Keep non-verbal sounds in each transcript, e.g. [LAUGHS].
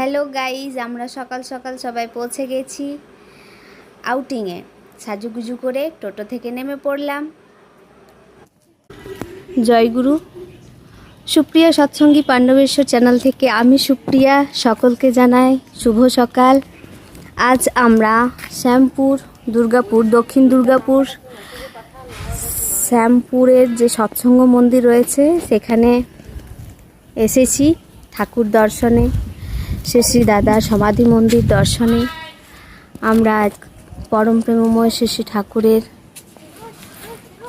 Hello guys, আমরা সকাল সকাল সবাই পৌঁছে গেছি আউটিংয়ে সাজুগুজু করে টোটো থেকে নেমে পড়লাম। জয়গুরু সুপ্রিয়া সৎসঙ্গী পাণ্ডবেশ্বর চ্যানেল থেকে আমি সুপ্রিয়া, সকলকে জানাই শুভ সকাল। আজ আমরা শ্যামপুর, দুর্গাপুর, দক্ষিণ দুর্গাপুর, শ্যামপুরের যে সৎসঙ্গ মন্দির রয়েছে, সেখানে এসেছি ঠাকুর দর্শনে। শ্রী শ্রী দাদার সমাধি মন্দির দর্শনে আমরা পরম প্রেমময় শ্রী শ্রী ঠাকুরের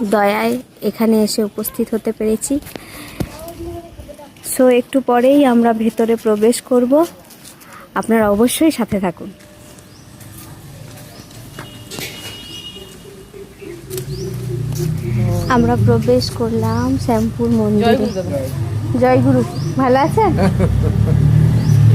দয়ায় এখানে এসে উপস্থিত হতে পেরেছি। সো একটু পরেই আমরা ভেতরে প্রবেশ করব। আপনারা অবশ্যই সাথে থাকুন। আমরা প্রবেশ করলাম শ্যামপুর মন্দিরে। জয়গুরু ভালো আছেন? [LAUGHS]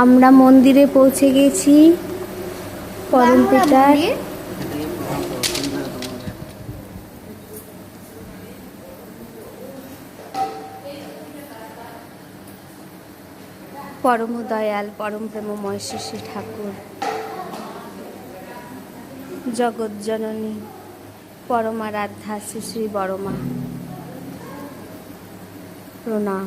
আমরা মন্দিরে পৌঁছে গেছি। পরম পিতার পরম দয়াল পরম প্রেমময় শ্রী শ্রী ঠাকুর। জগৎ জননী পরমারাধ্যা শ্রী শ্রী বড়মা। প্রণাম।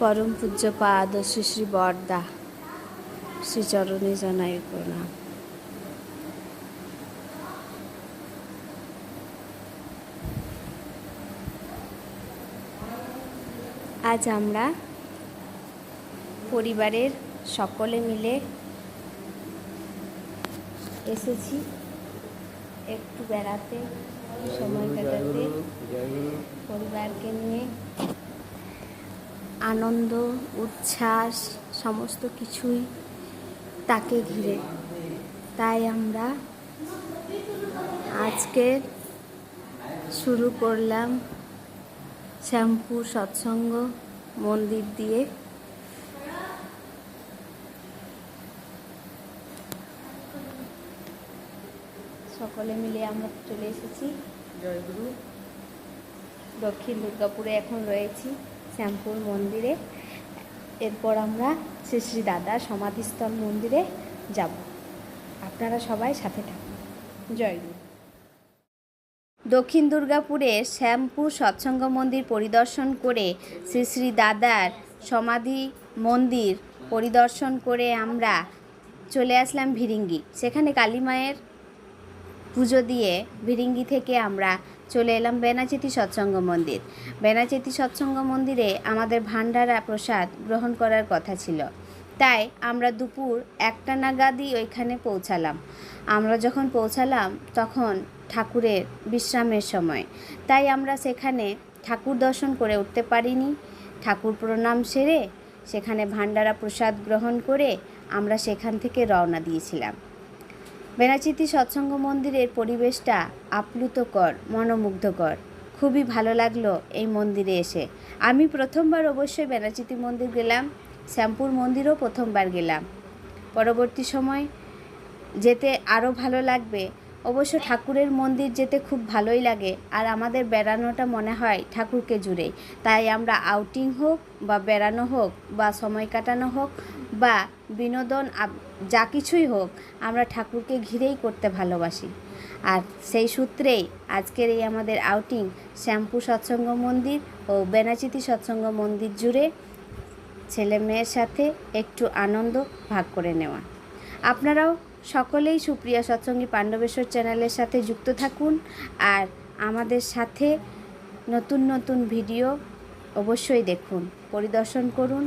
পরম পূজ্য পাদ শ্রী শ্রী বরদা, শ্রীচরণে জানাই প্রণাম। আজ আমরা পরিবারের সকলে মিলে এসেছি একটু বেড়াতে, সময় কাটাতে। পরিবারকে নিয়ে আনন্দ উচ্ছ্বাস সমস্ত কিছুই তাকে ঘিরে। তাই আমরা আজকে শুরু করলাম শ্যামপুর সৎসঙ্গ মন্দির দিয়ে। সকলে মিলে আমরা চলে এসেছি। জয়গুরু। দক্ষিণ দুর্গাপুরে এখন রয়েছি। শ্যামপুর মন্দিরে। এরপর আমরা শ্রী শ্রী দাদার সমাধিস্থল মন্দিরে যাব। আপনারা সবাই সাথে থাকুন। জয়গুরু দক্ষিণ দুর্গাপুরের শ্যামপুর সৎসঙ্গ মন্দির পরিদর্শন করে শ্রী শ্রী দাদার সমাধি মন্দির পরিদর্শন করে আমরা চলে আসলাম ভিরিঙ্গি। সেখানে কালী মায়ের পুজো দিয়ে ভিরিঙ্গি থেকে আমরা চলে এলাম বেনাচেতি সৎসঙ্গ মন্দির। বেনাচেতি সৎসঙ্গ মন্দিরে আমাদের ভান্ডারা প্রসাদ গ্রহণ করার কথা ছিল। তাই আমরা দুপুর একটা নাগাদই ওইখানে পৌঁছালাম। আমরা যখন পৌঁছালাম তখন ঠাকুরের বিশ্রামের সময়। তাই আমরা সেখানে ঠাকুর দর্শন করে উঠতে পারিনি। ঠাকুর প্রণাম সেরে সেখানে ভান্ডারা প্রসাদ গ্রহণ করে আমরা সেখান থেকে রওনা দিয়েছিলাম। বেনাচিতি সৎসঙ্গ মন্দিরের পরিবেশটা আপ্লুতকর, মনোমুগ্ধকর। খুবই ভালো লাগল এই মন্দিরে এসে। আমি প্রথমবার অবশ্যই বেনাচিতি মন্দির গেলাম, শ্যামপুর মন্দিরও প্রথমবার গেলাম। পরবর্তী সময় যেতে আরও ভালো লাগবে। অবশ্য ঠাকুরের মন্দির যেতে খুব ভালোই লাগে, আর আমাদের বেড়ানোটা মনে হয় ঠাকুরকে জুড়েই। তাই আমরা আউটিং হোক বা বেড়ানো হোক বা সময় কাটানো হোক বা বিনোদন যা কিছুই হোক, আমরা ঠাকুরকে ঘিরেই করতে ভালোবাসি। আর সেই সূত্রেই আজকের এই আমাদের আউটিং শ্যাম্পু সৎসঙ্গ মন্দির ও বেনাচিতি সৎসঙ্গ মন্দির জুড়ে ছেলে মেয়ের সাথে একটু আনন্দ ভাগ করে নেওয়া। আপনারাও সকলেই সুপ্রিয়া সৎসঙ্গী পাণ্ডবেশ্বর চ্যানেলের সাথে যুক্ত থাকুন আর আমাদের সাথে নতুন নতুন ভিডিও অবশ্যই দেখুন, পরিদর্শন করুন,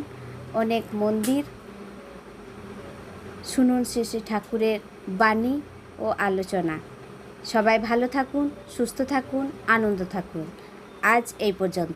অনেক মন্দির শুনুন শ্রী ঠাকুরের বাণী ও আলোচনা। সবাই ভালো থাকুন, সুস্থ থাকুন, আনন্দ থাকুন। আজ এই পর্যন্ত।